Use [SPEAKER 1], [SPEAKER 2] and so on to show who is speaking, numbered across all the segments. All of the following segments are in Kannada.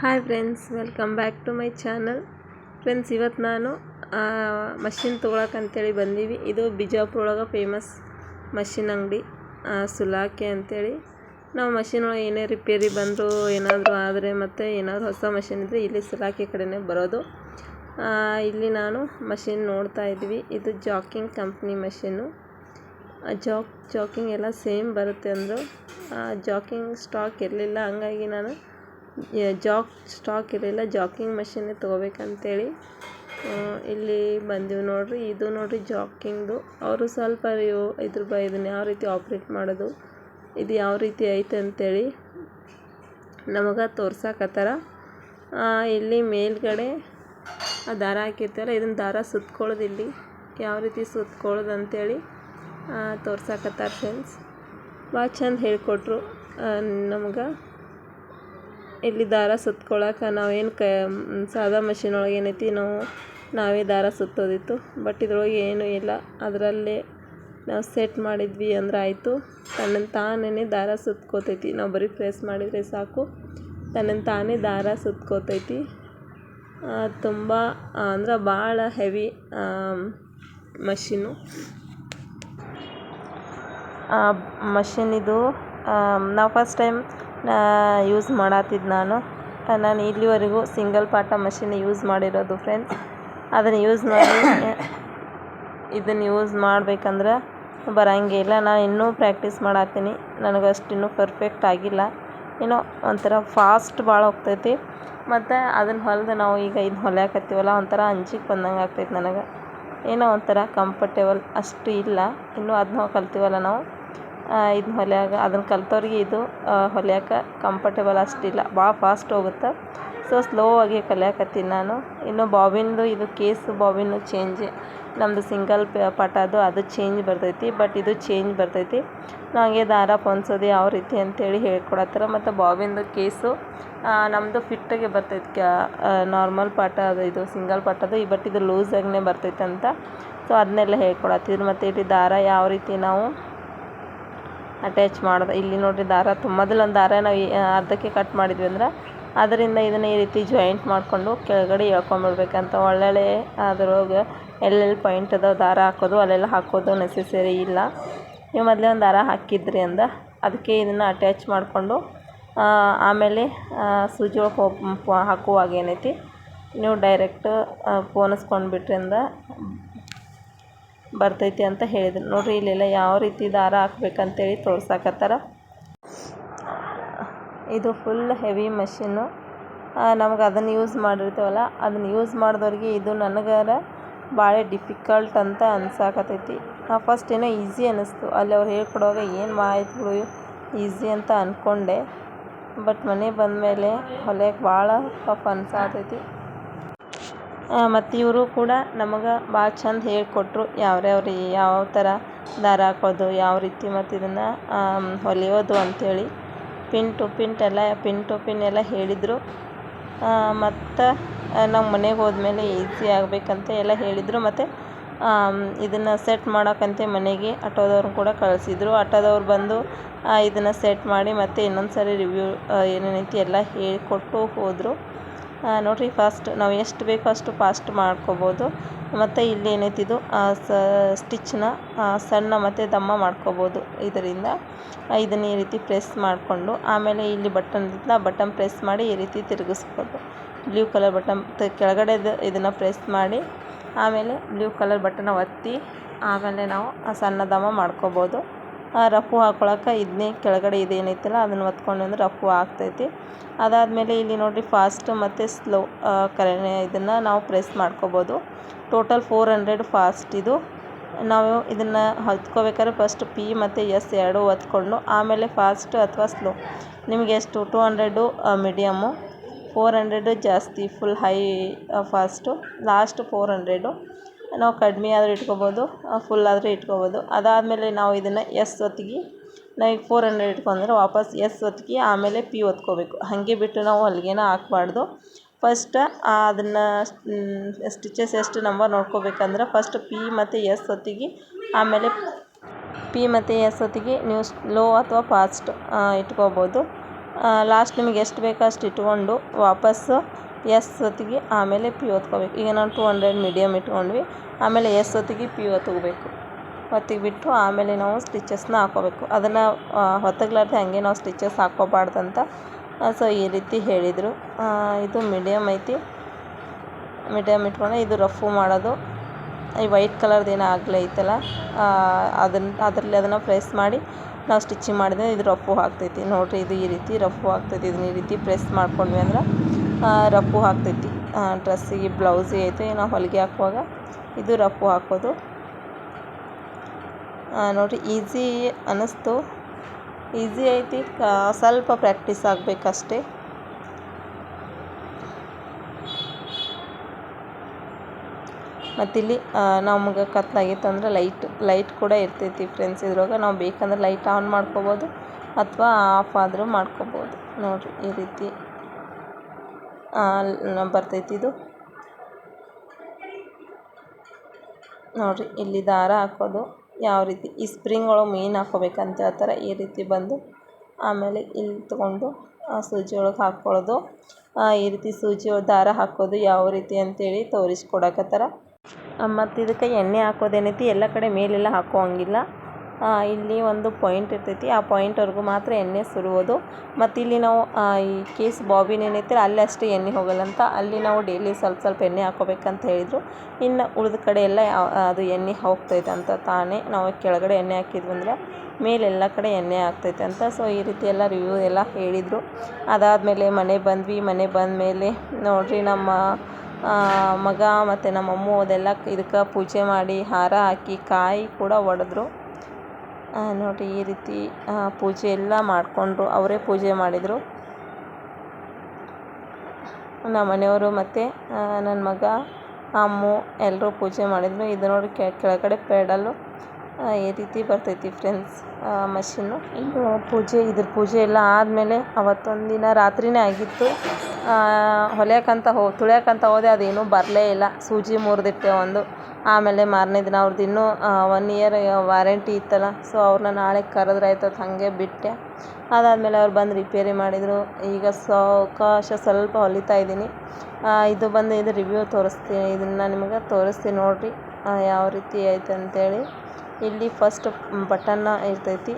[SPEAKER 1] Hi friends welcome back to my channel friends ಇವತ್ತು ನಾನು ಮಷಿನ್ ತೊಗೊಳಕಂತೇಳಿ ಬಂದೀವಿ. ಇದು ಬಿಜಾಪುರ ಒಳಗೆ ಫೇಮಸ್ ಮಷಿನ್ ಅಂಗಡಿ ಸುಲಾಕೆ ಅಂತೇಳಿ. ನಾವು ಮಷಿನ್ ಒಳಗೆ ಏನೇ ರಿಪೇರಿ ಬಂದರೂ, ಏನಾದರೂ ಆದರೆ ಮತ್ತು ಏನಾದರೂ ಹೊಸ ಮಷಿನ್ ಇದ್ದರೆ ಇಲ್ಲಿ ಸುಲಾಕೆ ಕಡೆನೇ ಬರೋದು. ಇಲ್ಲಿ ನಾನು ಮಷಿನ್ ನೋಡ್ತಾ ಇದ್ವಿ. ಇದು jacking company machine jack jacking ಎಲ್ಲ ಸೇಮ್ ಬರುತ್ತೆ ಅಂದರು. ಜಾಕಿಂಗ್ ಸ್ಟಾಕ್ ಇರಲಿಲ್ಲ ಹಂಗಾಗಿ ನಾನು ಜಾಕ್ ಸ್ಟಾಕ್ ಇರಲಿಲ್ಲ. ಜಾಕಿಂಗ್ ಮಷಿನ್ನೇ ತೊಗೋಬೇಕಂತೇಳಿ. ಇಲ್ಲಿ ಬಂದೀವಿ ನೋಡಿರಿ. ಇದು ನೋಡಿರಿ ಜಾಕಿಂಗ್ದು ಅವರು ಸ್ವಲ್ಪ ಇವು ಇದ್ರ ಬ, ಇದನ್ನು ಯಾವ ರೀತಿ ಆಪ್ರೇಟ್ ಮಾಡೋದು, ಇದು ಯಾವ ರೀತಿ ಐತೆ ಅಂತೇಳಿ ನಮಗೆ ತೋರ್ಸಕತ್ತಾರ. ಇಲ್ಲಿ ಮೇಲ್ಗಡೆ ಆ ದಾರ ಹಾಕಿರ್ತಾರೆ ಇದನ್ನ ದಾರ ಸುತ್ಕೊಳ್ಳೋದು ಇಲ್ಲಿ. ಯಾವ ರೀತಿ ಸುತ್ಕೊಳ್ಳೋದು ಅಂತೇಳಿ ತೋರ್ಸಕತ್ತಾರ ಫ್ರೆಂಡ್ಸ್ ಭಾಳ ಚಂದ ಹೇಳಿಕೊಟ್ರು ನಮ್ಗೆ. ಇಲ್ಲಿ ದಾರ ಸುತ್ಕೊಳಕ್ಕೆ ನಾವೇನು ಕ ಸಾದಾ ಮಷಿನ್ ಒಳಗೆ ಏನೈತಿ ನಾವು, ನಾವೇ ದಾರ ಸುತ್ತೋದಿತ್ತು. ಬಟ್ ಇದ್ರೊಳಗೆ ಏನೂ ಇಲ್ಲ. ಅದರಲ್ಲೇ ನಾವು ಸೆಟ್ ಮಾಡಿದ್ವಿ ಅಂದ್ರೆ ಆಯಿತು. ತನ್ನನ್ನು ತಾನೇ ದಾರ ಸುತ್ಕೋತೈತಿ. ನಾವು ಬರೀ ಪ್ರೆಸ್ ಮಾಡಿದರೆ ಸಾಕು. ತನ್ನನ್ನು ತಾನೇ ದಾರ ಸುತ್ಕೋತೈತಿ. ತುಂಬ ಅಂದ್ರೆ ಭಾಳ ಹೆವಿ ಮಷಿನ್ನು ಮಷಿನ್. ಇದು ನಾವು ಫಸ್ಟ್ ಟೈಮ್ ಯೂಸ್ ಮಾಡತ್ತಿದ್ದು ನಾನು. ನಾನು ಇಲ್ಲಿವರೆಗೂ ಸಿಂಗಲ್ ಪಾಟ ಮಷಿನ್ ಯೂಸ್ ಮಾಡಿರೋದು ಫ್ರೆಂಡ್ಸ್ ಅದನ್ನು ಯೂಸ್ ಮಾಡಿ, ಇದನ್ನು ಯೂಸ್ ಮಾಡ್ಬೇಕಂದ್ರೆ ಬರಂಗೇ ಇಲ್ಲ. ನಾನು ಇನ್ನೂ ಪ್ರ್ಯಾಕ್ಟೀಸ್ ಮಾಡತ್ತೀನಿ ನನಗಷ್ಟು ಇನ್ನೂ ಪರ್ಫೆಕ್ಟ್ ಆಗಿಲ್ಲ. ಏನೋ ಒಂಥರ ಫಾಸ್ಟ್ ಭಾಳ ಹೋಗ್ತೈತಿ. ಮತ್ತು ಅದನ್ನು ಹೊಲ್ದು ನಾವು ಈಗ ಇದು ಹೊಲಿಯಾಕತ್ತೀವಲ್ಲ, ಒಂಥರ ಅಂಜಿಕೆ ಬಂದಂಗೆ ಆಗ್ತೈತಿ ನನಗೆ. ಏನೋ ಒಂಥರ ಕಂಫರ್ಟೇಬಲ್ ಅಷ್ಟು ಇಲ್ಲ. ಇನ್ನೂ ಅದನ್ನ ಕಲ್ತೀವಲ್ಲ ನಾವು. ಇದನ್ನ ಹೊಲಿಯಾಗ ಅದನ್ನು ಕಲ್ತವ್ರಿಗೆ ಇದು ಹೊಲಿಯಾಕ ಕಂಫರ್ಟೇಬಲ್ ಅಷ್ಟಿಲ್ಲ. ಭಾಳ ಫಾಸ್ಟ್ ಹೋಗುತ್ತೆ. ಸೊ ಸ್ಲೋ ಆಗಿ ಕಲಿಯಾಕತ್ತೀನಿ ನಾನು. ಇನ್ನು ಬಾಬಿನ್ದು ಇದು ಕೇಸ್ ಬಾಬಿನ್ನು ಚೇಂಜ್ ನಮ್ಮದು ಸಿಂಗಲ್ ಪಟ ಅದು ಚೇಂಜ್ ಬರ್ತೈತಿ ಬಟ್ ಇದು ಚೇಂಜ್ ಬರ್ತೈತಿ. ನನಗೆ ದಾರ ಪೊನ್ಸೋದು ಯಾವ ರೀತಿ ಅಂತೇಳಿ ಹೇಳ್ಕೊಡತ್ತಾರ. ಮತ್ತು ಬಾಬಿನ್ದು ಕೇಸು ನಮ್ಮದು ಫಿಟ್ಟಾಗೆ ಬರ್ತೈತಿ ಕ್ಯಾ ನಾರ್ಮಲ್ ಪಾಟ ಅದು, ಇದು ಸಿಂಗಲ್ ಪಟ ಅದು ಬಟ್ ಇದು ಲೂಸಾಗೇ ಬರ್ತೈತೆ ಅಂತ ಸೊ ಅದನ್ನೆಲ್ಲ ಹೇಳ್ಕೊಡತ್ತಿದ್ರು. ಮತ್ತು ಇಲ್ಲಿ ದಾರ ಯಾವ ರೀತಿ ನಾವು ಅಟ್ಯಾಚ್ ಮಾಡೋದು ಇಲ್ಲಿ ನೋಡಿರಿ ದಾರ. ತು ಮೊದಲೊಂದು ದಾರ ನಾವು ಅರ್ಧಕ್ಕೆ ಕಟ್ ಮಾಡಿದ್ವಿ ಅಂದ್ರೆ ಅದರಿಂದ ಇದನ್ನು ಈ ರೀತಿ ಜಾಯಿಂಟ್ ಮಾಡಿಕೊಂಡು ಕೆಳಗಡೆ ಎಳ್ಕೊಂಬಿಡ್ಬೇಕಂತ ಒಳ್ಳೊಳ್ಳೆ ಅದ್ರೊಳಗೆ ಎಲ್ಲೆಲ್ಲಿ ಪಾಯಿಂಟ್ ಅದಾವೆ ದಾರ ಹಾಕೋದು, ಅಲ್ಲೆಲ್ಲ ಹಾಕೋದು ನೆಸೆಸರಿ ಇಲ್ಲ. ನೀವು ಮೊದಲೇ ಒಂದು ದಾರ ಹಾಕಿದ್ರಿ ಅಂದ. ಅದಕ್ಕೆ ಇದನ್ನು ಅಟ್ಯಾಚ್ ಮಾಡಿಕೊಂಡು ಆಮೇಲೆ ಸೂಜಿ ಒಳಗೆ ಹಾಕುವಾಗ ಏನೈತಿ, ನೀವು ಡೈರೆಕ್ಟ್ ಪೋಣಿಸ್ಕೊಂಡು ಬಿಟ್ರಿ ಅಂದ. ಬರ್ತೈತಿ ಅಂತ ಹೇಳಿದ್ರು. ನೋಡ್ರಿ, ಇಲ್ಲೆಲ್ಲ ಯಾವ ರೀತಿ ದಾರ ಹಾಕ್ಬೇಕಂತೇಳಿ ತೋರ್ಸಾಕತ್ತಾರ. ಇದು ಫುಲ್ ಹೆವಿ ಮಷಿನ್ನು ನಮ್ಗೆ ಅದನ್ನು ಯೂಸ್ ಮಾಡಿರ್ತೀವಲ್ಲ, ಅದನ್ನು ಯೂಸ್ ಮಾಡಿದವ್ರಿಗೆ ಇದು ನನಗಾರ ಭಾಳ ಡಿಫಿಕಲ್ಟ್ ಅಂತ ಅನ್ಸಾಕತ್ತೈತಿ. ಫಸ್ಟ್ ಏನೋ ಈಸಿ ಅನ್ನಿಸ್ತು ಅಲ್ಲಿ ಅವ್ರು ಹೇಳ್ಕೊಡುವಾಗ ಏನು ಮಾಹಿತಿ ಈಸಿ ಅಂತ ಅಂದ್ಕೊಂಡೆ ಬಟ್ ಮನೆಗೆ ಬಂದಮೇಲೆ ಹೊಲಿಯಕ್ಕೆ ಭಾಳ ಟಫ್ ಅನ್ಸಾತೈತಿ ಮತ್ತು ಇವರು ಕೂಡ ನಮಗೆ ಭಾಳ ಚಂದ ಹೇಳಿಕೊಟ್ರು. ಯಾವ್ಯಾವ ಯಾವ ಥರ ದಾರ ಹಾಕೋದು, ಯಾವ ರೀತಿ ಮತ್ತು ಇದನ್ನು ಹೊಲಿಯೋದು ಅಂಥೇಳಿ ಪಿನ್ ಟು ಪಿನ್ ಎಲ್ಲ ಪಿನ್ ಟು ಪಿನ್ ಎಲ್ಲ ಹೇಳಿದರು. ಮತ್ತು ನಾವು ಮನೆಗೆ ಹೋದ್ಮೇಲೆ ಈಸಿ ಆಗಬೇಕಂತ ಎಲ್ಲ ಹೇಳಿದರು. ಮತ್ತು ಇದನ್ನು ಸೆಟ್ ಮಾಡೋಕ್ಕಂತೆ ಮನೆಗೆ ಆಟೋದವ್ರನ್ನ ಕೂಡ ಕಳಿಸಿದ್ರು. ಆಟೋದವ್ರು ಬಂದು ಇದನ್ನು ಸೆಟ್ ಮಾಡಿ ಮತ್ತು ಇನ್ನೊಂದು ಸರಿ ರಿವ್ಯೂ ಏನೇನೈತಿ ಎಲ್ಲ ಹೇಳಿಕೊಟ್ಟು ಹೋದರು. ನೋಡಿರಿ ಫಾಸ್ಟ್ ನಾವು ಎಷ್ಟು ಬೇಕೋ ಅಷ್ಟು ಫಾಸ್ಟ್ ಮಾಡ್ಕೋಬೋದು. ಮತ್ತು ಇಲ್ಲಿ ಏನೈತಿ ಇದು ಸ್ಟಿಚ್ಚನ್ನ ಸಣ್ಣ ಮತ್ತು ದಮ್ಮ ಮಾಡ್ಕೋಬೋದು. ಇದರಿಂದ ಇದನ್ನ ಈ ರೀತಿ ಪ್ರೆಸ್ ಮಾಡಿಕೊಂಡು, ಆಮೇಲೆ ಇಲ್ಲಿ ಬಟನ್ ಬಟನ್ ಪ್ರೆಸ್ ಮಾಡಿ ಈ ರೀತಿ ತಿರುಗಿಸ್ಬೋದು. ಬ್ಲೂ ಕಲರ್ ಬಟನ್ ಕೆಳಗಡೆದು ಇದನ್ನು ಪ್ರೆಸ್ ಮಾಡಿ, ಆಮೇಲೆ ಬ್ಲೂ ಕಲರ್ ಬಟನ್ನ ಒತ್ತಿ, ಆಮೇಲೆ ನಾವು ಆ ಸಣ್ಣ ದಮ್ಮ ಮಾಡ್ಕೋಬೋದು. ರಫು ಹಾಕ್ಕೊಳಕ್ಕೆ ಇದನ್ನೇ ಕೆಳಗಡೆ ಇದೇನೈತಲ್ಲ ಅದನ್ನು ಒತ್ಕೊಂಡು ಅಂದ್ರೆ ರಫು ಆಗ್ತೈತಿ. ಅದಾದಮೇಲೆ ಇಲ್ಲಿ ನೋಡಿರಿ ಫಾಸ್ಟ್ ಮತ್ತು ಸ್ಲೋ ಕರೆ ಇದನ್ನು ನಾವು ಪ್ರೆಸ್ ಮಾಡ್ಕೋಬೋದು. ಟೋಟಲ್ ಫೋರ್ ಹಂಡ್ರೆಡ್ ಫಾಸ್ಟ್ ಇದು. ನಾವು ಇದನ್ನು ಹೊತ್ಕೋಬೇಕಾದ್ರೆ ಫಸ್ಟ್ ಪಿ ಮತ್ತು ಎಸ್ ಎರಡು ಒತ್ಕೊಂಡು, ಆಮೇಲೆ ಫಾಸ್ಟ್ ಅಥವಾ ಸ್ಲೋ ನಿಮಗೆ ಎಷ್ಟು? Two hundred medium four hundred ಜಾಸ್ತಿ full high fast last four hundred ನಾವು ಕಡಿಮೆ ಆದರೂ ಇಟ್ಕೊಬೋದು ಫುಲ್ ಆದರೂ ಇಟ್ಕೋಬೋದು. ಅದಾದಮೇಲೆ ನಾವು ಇದನ್ನು ಎಸ್ ಒತ್ತಿಗೆ, ನಾವು ಈಗ ಫೋರ್ ಹಂಡ್ರೆಡ್ ಇಟ್ಕೊಂಡ್ರೆ ವಾಪಸ್ ಎಸ್ ಒತ್ತಿಗೆ, ಆಮೇಲೆ ಪಿ ಒತ್ಕೋಬೇಕು. ಹಾಗೆ ಬಿಟ್ಟು ನಾವು ಹೊಲಿಗೆನ ಹಾಕ್ಬಾರ್ದು. ಫಸ್ಟ್ ಅದನ್ನು ಸ್ಟಿಚಸ್ ಎಷ್ಟು ನಂಬರ್ ನೋಡ್ಕೋಬೇಕಂದ್ರೆ ಫಸ್ಟ್ ಪಿ ಮತ್ತು ಎಸ್ ಒತ್ತಿಗೆ, ಆಮೇಲೆ ಪಿ ಮತ್ತು ಎಸ್ ಒತ್ತಿಗೆ ನೀವು ಸ್ಲೋ ಅಥವಾ ಫಾಸ್ಟ್ ಇಟ್ಕೋಬೋದು. ಲಾಸ್ಟ್ ನಿಮಗೆ ಎಷ್ಟು ಬೇಕೋ ಅಷ್ಟು ಇಟ್ಕೊಂಡು ವಾಪಸ್ಸು ಎಸ್ ಹೊತ್ತಿಗೆ ಆಮೇಲೆ ಪಿ ಒತ್ಕೊಬೇಕು ಈಗ ನಾವು ಟು ಹಂಡ್ರೆಡ್ ಮೀಡಿಯಮ್ ಇಟ್ಕೊಂಡ್ವಿ, ಆಮೇಲೆ ಎಸ್ ಹೊತ್ತಿಗೆ ಪಿ ಹೊತ್ಕೋಬೇಕು ಹೊತ್ತಿಗೆ ಬಿಟ್ಟು ಆಮೇಲೆ ನಾವು ಸ್ಟಿಚಸ್ನ ಹಾಕ್ಕೋಬೇಕು. ಅದನ್ನು ಹೊತ್ತಗ್ಲಾರ್ದೆ ಹಾಗೆ ನಾವು ಸ್ಟಿಚಸ್ ಹಾಕ್ಕೋಬಾರ್ದಂತ ಸೊ ಈ ರೀತಿ ಹೇಳಿದರು. ಇದು ಮೀಡಿಯಮ್ ಐತಿ. ಮೀಡಿಯಮ್ ಇಟ್ಕೊಂಡು ಇದು ರಫು ಮಾಡೋದು. ಈ ವೈಟ್ ಕಲರ್ದು ಏನೋ ಆಗಲೇ ಐತಲ್ಲ ಅದನ್ನು ಅದರಲ್ಲಿ ಅದನ್ನು ಪ್ರೆಸ್ ಮಾಡಿ ನಾವು ಸ್ಟಿಚಿಂಗ್ ಮಾಡಿದ್ರೆ ಇದು ರಫು ಆಗ್ತೈತಿ. ನೋಡಿರಿ, ಇದು ಈ ರೀತಿ ರಫು ಆಗ್ತೈತಿ. ಇದನ್ನ ಈ ರೀತಿ ಪ್ರೆಸ್ ಮಾಡ್ಕೊಂಡ್ವಿ ಅಂದ್ರೆ ರಫು ಆಗ್ತೈತಿ ಡ್ರೆಸ್ಸಿಗೆ ಬ್ಲೌಸಿಗೆ ಐತೆ ನಾವು ಹೊಲಿಗೆ ಹಾಕುವಾಗ ಇದು ರಫು ಹಾಕೋದು. ನೋಡಿರಿ, ಈಸಿ ಅನ್ನಿಸ್ತು. ಈಸಿ ಐತಿ ಸ್ವಲ್ಪ ಪ್ರಾಕ್ಟೀಸ್ ಆಗಬೇಕಷ್ಟೇ. ಮತ್ತಿಲ್ಲಿ ನಮ್ಗೆ ಕತ್ಲಾಗಿತ್ತು ಅಂದ್ರೆ ಲೈಟ್ ಲೈಟ್ ಕೂಡ ಇರ್ತೈತಿ ಫ್ರೆಂಡ್ಸ್ ಇದ್ರೊಳಗೆ. ನಾವು ಬೇಕಂದ್ರೆ ಲೈಟ್ ಆನ್ ಮಾಡ್ಕೋಬೋದು ಅಥವಾ ಆಫ್ ಆದರೂ ಮಾಡ್ಕೋಬೋದು. ನೋಡಿರಿ, ಈ ರೀತಿ ಬರ್ತೈತಿ ಇದು. ನೋಡಿರಿ, ಇಲ್ಲಿ ದಾರ ಹಾಕೋದು. ಯಾವ ರೀತಿ? ಈ ಸ್ಪ್ರಿಂಗ್ ಒಳಗೆ ಮೇನ್ ಹಾಕೋಬೇಕಂತ ಹೇಳ್ತಾರೆ. ಈ ರೀತಿ ಬಂದು ಆಮೇಲೆ ಇಲ್ಲಿ ತೊಗೊಂಡು ಆ ಸೂಜಿ ಒಳಗೆ ಹಾಕ್ಕೊಳ್ಳೋದು ಈ ರೀತಿ ಸೂಜಿ ದಾರ ಹಾಕೋದು ಯಾವ ರೀತಿ ಅಂತೇಳಿ ತೋರಿಸ್ಕೊಡಕತ್ತಾರ. ಮತ್ತು ಇದಕ್ಕೆ ಎಣ್ಣೆ ಹಾಕೋದೇನೈತಿ? ಎಲ್ಲ ಕಡೆ ಮೇಲೆಲ್ಲ ಹಾಕೋ ಹಂಗಿಲ್ಲ. ಇಲ್ಲಿ ಒಂದು ಪಾಯಿಂಟ್ ಇರ್ತೈತಿ. ಆ ಪಾಯಿಂಟ್ವರೆಗೂ ಮಾತ್ರ ಎಣ್ಣೆ ಸುರುವುದು ಮತ್ತು ಇಲ್ಲಿ ನಾವು ಈ ಕೇಸ್ ಬಾಬಿನ್ ಏನೈತೆ ಅಲ್ಲಿ ಅಷ್ಟೇ ಎಣ್ಣೆ ಹೋಗಲ್ಲಂತ ಅಲ್ಲಿ ನಾವು ಡೈಲಿ ಸ್ವಲ್ಪ ಸ್ವಲ್ಪ ಎಣ್ಣೆ ಹಾಕ್ಕೋಬೇಕಂತ ಹೇಳಿದರು. ಇನ್ನು ಉಳಿದ ಕಡೆ ಎಲ್ಲ ಅದು ಎಣ್ಣೆ ಹೋಗ್ತೈತೆ ಅಂತ ತಾನೇ ನಾವು ಕೆಳಗಡೆ ಎಣ್ಣೆ ಹಾಕಿದ್ವಿ ಅಂದರೆ ಮೇಲೆಲ್ಲ ಕಡೆ ಎಣ್ಣೆ ಆಗ್ತೈತೆ ಅಂತ. ಸೊ ಈ ರೀತಿ ಎಲ್ಲ ರಿವ್ಯೂ ಎಲ್ಲ ಹೇಳಿದರು. ಅದಾದಮೇಲೆ ಮನೆಗೆ ಬಂದ್ವಿ. ಮನೆಗೆ ಬಂದಮೇಲೆ ನೋಡಿರಿ ನಮ್ಮ ಮಗ ಮತ್ತು ನಮ್ಮ ಅಮ್ಮ ಅದೆಲ್ಲ ಇದಕ್ಕೆ ಪೂಜೆ ಮಾಡಿ ಹಾರ ಹಾಕಿ ಕಾಯಿ ಕೂಡ ಒಡೆದ್ರು. ನೋಡಿರಿ ಈ ರೀತಿ ಪೂಜೆ ಎಲ್ಲ ಮಾಡಿಕೊಂಡ್ರು. ಅವರೇ ಪೂಜೆ ಮಾಡಿದರು. ನಮ್ಮ ಮನೆಯವರು ಮತ್ತು ನನ್ನ ಮಗ, ಅಮ್ಮು ಎಲ್ಲರೂ ಪೂಜೆ ಮಾಡಿದರು. ಇದು ನೋಡಿ ಕೆಳಗಡೆ ಆ, ಈ ರೀತಿ ಬರ್ತೈತಿ ಫ್ರೆಂಡ್ಸ್ ಮಷಿನ್ನು ಪೂಜೆ, ಇದ್ರ ಪೂಜೆ ಎಲ್ಲ ಆದಮೇಲೆ ಅವತ್ತೊಂದು ದಿನ ರಾತ್ರಿನೇ ಆಗಿತ್ತು. ಹೊಲಿಯೋಕ್ಕಂತ ಹೋ ತುಳಿಯೋಕ್ಕಂತ ಹೋದೆ, ಅದೇನೂ ಬರಲೇ ಇಲ್ಲ. ಸೂಜಿ ಮುರಿದಿಟ್ಟೆ ಒಂದು. ಆಮೇಲೆ ಮಾರನೇ ದಿನ ಅವ್ರದ್ದು ಇನ್ನೂ ಒನ್ ಇಯರ್ ವಾರಂಟಿ ಇತ್ತಲ್ಲ ಸೊ ಅವ್ರನ್ನ ನಾಳೆ ಕರೆದ್ರೆ ಅಂತ ಹಾಗೆ ಬಿಟ್ಟೆ. ಅದಾದಮೇಲೆ ಅವ್ರು ಬಂದು ರಿಪೇರಿ ಮಾಡಿದರು. ಈಗ ಸಾವಕಾಶ ಸ್ವಲ್ಪ ಹೊಲಿತಾ ಇದ್ದೀನಿ. ಇದು ಬಂದು ಇದು ರಿವ್ಯೂ ತೋರಿಸ್ತೀನಿ. ಇದನ್ನು ನಿಮಗೆ ತೋರಿಸ್ತೀನಿ ನೋಡಿರಿ ಯಾವ ರೀತಿ ಐತೆ ಅಂತೇಳಿ. ಇಲ್ಲಿ ಫಸ್ಟ್ ಬಟನ್ನ ಇರ್ತೈತಿ.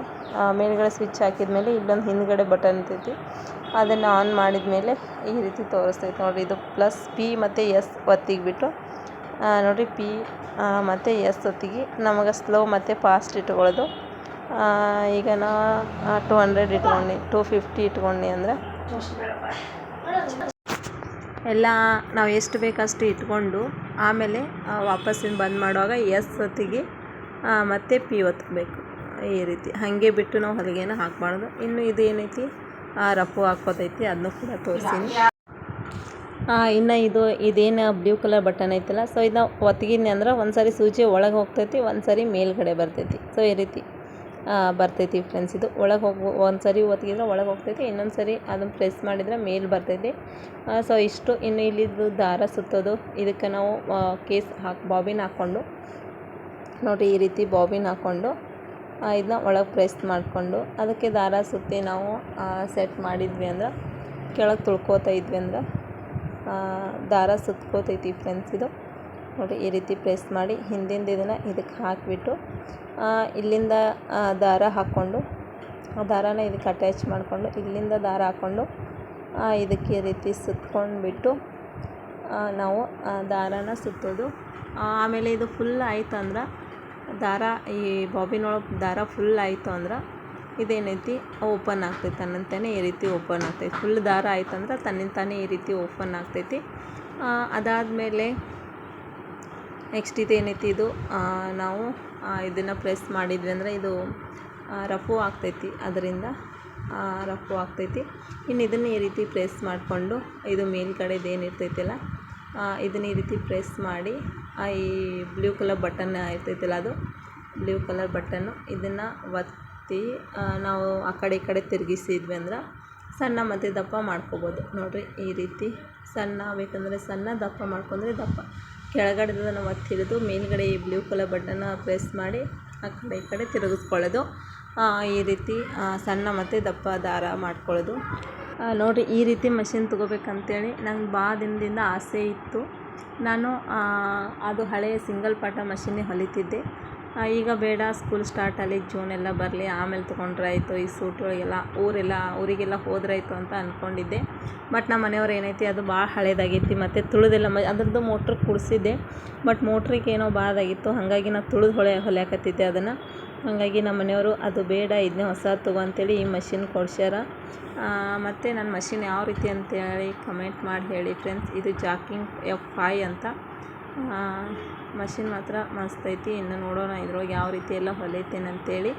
[SPEAKER 1] ಮೇಲ್ಗಡೆ ಸ್ವಿಚ್ ಹಾಕಿದ ಮೇಲೆ ಇಲ್ಲೊಂದು ಹಿಂದ್ಗಡೆ ಬಟನ್ ಇರ್ತೈತಿ. ಅದನ್ನು ಆನ್ ಮಾಡಿದ ಮೇಲೆ ಈ ರೀತಿ ತೋರಿಸ್ತೈತೆ ನೋಡಿರಿ. ಇದು ಪ್ಲಸ್ ಪಿ ಮತ್ತು ಎಸ್ ಒತ್ತಿಗ್ಬಿಟ್ಟು ನೋಡಿರಿ ಪಿ ಮತ್ತು ಎಸ್ ಹೊತ್ತಿಗೆ ನಮಗೆ ಸ್ಲೋ ಮತ್ತು ಫಾಸ್ಟ್ ಇಟ್ಕೊಳ್ಳೋದು ಈಗ ನಾ ಟು ಹಂಡ್ರೆಡ್ ಇಟ್ಕೊಂಡು ಟು ಫಿಫ್ಟಿ ಇಟ್ಕೊಂಡು ಅಂದರೆ. ಎಲ್ಲ ನಾವು ಎಷ್ಟು ಬೇಕಷ್ಟು ಇಟ್ಕೊಂಡು ಆಮೇಲೆ ವಾಪಸ್ಸಿಂದ ಬಂದ್ ಮಾಡುವಾಗ ಎಸ್ ಹೊತ್ತಿಗೆ ಮತ್ತು ಪಿ ಒತ್ತಬೇಕು ಈ ರೀತಿ. ಹಾಗೆ ಬಿಟ್ಟು ನಾವು ಹೊಲಿಗೆನ ಹಾಕಬಾರ್ದು. ಇನ್ನು ಇದು ಏನೈತಿ ರಫು ಹಾಕೋದೈತಿ ಅದನ್ನು ಕೂಡ ತೋರಿಸ್ತೀನಿ ಇನ್ನು ಇದು, ಇದೇನು ಬ್ಲೂ ಕಲರ್ ಬಟನ್ ಐತಲ್ಲ ಸೊ ಇದನ್ನ ಒತ್ತಿಗಿದ್ನಿ ಅಂದ್ರೆ ಒಂದು ಸಾರಿ ಸೂಜಿ ಒಳಗೆ ಹೋಗ್ತೈತಿ ಒಂದು ಸಾರಿ ಮೇಲ್ಗಡೆ ಬರ್ತೈತಿ. ಸೊ ಈ ರೀತಿ ಬರ್ತೈತಿ ಫ್ರೆಂಡ್ಸ್ ಇದು. ಒಳಗೆ ಹೋಗಿ ಒಂದು ಸರಿ ಒತ್ತಿಗಿದ್ರೆ ಒಳಗೆ ಹೋಗ್ತೈತಿ ಇನ್ನೊಂದು ಸರಿ ಅದನ್ನು ಪ್ರೆಸ್ ಮಾಡಿದ್ರೆ ಮೇಲೆ ಬರ್ತೈತಿ. ಸೊ ಇಷ್ಟು. ಇನ್ನು ಇಲ್ಲಿದ್ದು ದಾರ ಸುತ್ತೋದು. ಇದಕ್ಕೆ ನಾವು ಕೇಸ್ ಹಾಕಿ ಬಾಬಿನ್ ಹಾಕ್ಕೊಂಡು ನೋಡಿ ಈ ರೀತಿ ಬಾಬಿನ್ ಹಾಕ್ಕೊಂಡು ಇದನ್ನ ಒಳಗೆ ಪ್ರೆಸ್ ಮಾಡಿಕೊಂಡು, ಅದಕ್ಕೆ ದಾರ ಸುತ್ತಿ ನಾವು ಸೆಟ್ ಮಾಡಿದ್ವಿ ಅಂದ್ರೆ, ಕೆಳಗೆ ತುಳ್ಕೋತಾ ಇದ್ವಿ ಅಂದ್ರೆ ದಾರ ಸುತ್ಕೋತೈತಿ ಫ್ರೆಂಡ್ಸ್ ಇದು. ನೋಡಿ ಈ ರೀತಿ ಪ್ರೆಸ್ ಮಾಡಿ ಹಿಂದಿಂದ ಇದನ್ನು ಇದಕ್ಕೆ ಹಾಕಿಬಿಟ್ಟು ಇಲ್ಲಿಂದ ದಾರ ಹಾಕ್ಕೊಂಡು, ಆ ದಾರಾನ ಇದಕ್ಕೆ ಅಟ್ಯಾಚ್ ಮಾಡಿಕೊಂಡು, ಇಲ್ಲಿಂದ ದಾರ ಹಾಕ್ಕೊಂಡು ಇದಕ್ಕೆ ಈ ರೀತಿ ಸುತ್ಕೊಂಡ್ಬಿಟ್ಟು ನಾವು ದಾರಾನ ಸುತ್ತೋದು. ಆಮೇಲೆ ಇದು ಫುಲ್ ಆಯ್ತು ಅಂದ್ರೆ, ದಾರ ಈ ಬಾಬಿನೊಳಗೆ ದಾರ ಫುಲ್ ಆಯಿತು ಅಂದ್ರೆ ಇದೇನೈತಿ? ಓಪನ್ ಆಗ್ತೈತೆ ತನ್ನಂತಾನೆ ಈ ರೀತಿ ಓಪನ್ ಆಗ್ತೈತಿ. ಫುಲ್ ದಾರ ಆಯ್ತು ಅಂದ್ರೆ ತನ್ನಿಂದ ತಾನೇ ಈ ರೀತಿ ಓಪನ್ ಆಗ್ತೈತಿ. ಅದಾದಮೇಲೆ ನೆಕ್ಸ್ಟ್ ಇದೇನೈತಿ ಇದು? ನಾವು ಇದನ್ನು ಪ್ರೆಸ್ ಮಾಡಿದ್ವಿ ಅಂದರೆ ಇದು ರಫು ಆಗ್ತೈತಿ. ಅದರಿಂದ ರಫು ಆಗ್ತೈತಿ. ಇನ್ನು ಇದನ್ನು ಈ ರೀತಿ ಪ್ರೆಸ್ ಮಾಡಿಕೊಂಡು, ಇದು ಮೇಲ್ಗಡೆದು ಏನು ಇದನ್ನ ಈ ರೀತಿ ಪ್ರೆಸ್ ಮಾಡಿ ಈ ಬ್ಲೂ ಕಲರ್ ಬಟನ್ ಇರ್ತೈತಲ್ಲ ಅದು, ಬ್ಲೂ ಕಲರ್ ಬಟನ್ನು ಇದನ್ನು ಒತ್ತಿ ನಾವು ಆ ಕಡೆ ಈ ಕಡೆ ತಿರುಗಿಸಿದ್ವಿ ಅಂದ್ರೆ ಸಣ್ಣ ಮತ್ತು ದಪ್ಪ ಮಾಡ್ಕೊಬೋದು. ನೋಡಿರಿ ಈ ರೀತಿ ಸಣ್ಣ ಬೇಕಂದರೆ ಸಣ್ಣ, ದಪ್ಪ ಮಾಡ್ಕೊಂಡ್ರೆ ದಪ್ಪ. ಕೆಳಗಡೆದನ್ನು ಒತ್ತಿ ಹಿಡಿದು ಮೇಲುಗಡೆ ಈ ಬ್ಲೂ ಕಲರ್ ಬಟನ್ನ ಪ್ರೆಸ್ ಮಾಡಿ ಆ ಕಡೆ ಈ ಕಡೆ ತಿರುಗಿಸ್ಕೊಳ್ಳೋದು. ಈ ರೀತಿ ಸಣ್ಣ ಮತ್ತು ದಪ್ಪ ದಾರ ಮಾಡ್ಕೊಳ್ಳೋದು. ನೋಡಿರಿ ಈ ರೀತಿ ಮಷಿನ್ ತೊಗೋಬೇಕಂತೇಳಿ ನಂಗೆ ಭಾಳ ದಿನದಿಂದ ಆಸೆ ಇತ್ತು. ನಾನು ಅದು ಹಳೆಯ ಸಿಂಗಲ್ ಪಾಟ ಮಷಿನ್ನೇ ಹೊಲಿತಿದ್ದೆ. ಈಗ ಬೇಡ ಸ್ಕೂಲ್ ಸ್ಟಾರ್ಟ್ ಆಗಲಿ ಜೂನ್ ಎಲ್ಲ ಬರಲಿ, ಆಮೇಲೆ ತೊಗೊಂಡ್ರೆ ಆಯಿತು ಈ ಸೂಟ್ಗಳಿಗೆಲ್ಲ ಊರೆಲ್ಲ, ಊರಿಗೆಲ್ಲ ಹೋದ್ರಾಯ್ತು ಅಂತ ಅಂದ್ಕೊಂಡಿದ್ದೆ ಬಟ್ ನಮ್ಮ ಮನೆಯವ್ರು ಏನೈತಿ, ಅದು ಭಾಳ ಹಳೇದಾಗೈತಿ, ಮತ್ತು ತುಳಿದೆಲ್ಲ, ಮ, ಅದ್ರದ್ದು ಮೋಟ್ರ್ ಕೂಡಿಸಿದ್ದೆ. ಬಟ್ ಮೋಟ್ರಿಗೆ ಏನೋ ಬಾದಾಗಿತ್ತು ಹಾಗಾಗಿ ನಾನು ತುಳಿದು ಹೊಳೆ, ಹೊಲಿಯಾಕತ್ತಿದ್ದೆ ಅದನ್ನು. ಹಾಗಾಗಿ ನಮ್ಮ ಮನೆಯವರು, ಅದು ಬೇಡ ಇದನ್ನೇ ಹೊಸ, ತಗೋ ಅಂತೇಳಿ ಈ ಮಷಿನ್ ಕೊಡ್ಸ್ಯಾರ. ಮತ್ತು ನನ್ನ ಮಷಿನ್ ಯಾವ ರೀತಿ ಅಂತೇಳಿ ಕಮೆಂಟ್ ಮಾಡಿ ಹೇಳಿ ಫ್ರೆಂಡ್ಸ್ ಇದು ಜಾಕಿಂಗ್ ಎಫ್ ಫೈ ಅಂತ. ಮಷಿನ್ ಮಾತ್ರ ಮಸ್ತ್ ಐತಿ. ಇನ್ನು ನೋಡೋಣ ಇದ್ರೊಳಗೆ ಯಾವ ರೀತಿ ಎಲ್ಲ ಹೊಲಿತೇನೆ ಅಂತೇಳಿ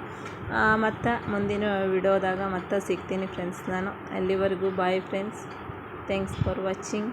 [SPEAKER 1] ಮತ್ತು ಮುಂದಿನ ವಿಡಿಯೋದಾಗ ಮತ್ತೆ ಸಿಗ್ತೀನಿ ಫ್ರೆಂಡ್ಸ್ ನಾನು. ಅಲ್ಲಿವರೆಗೂ bye friends thanks for watching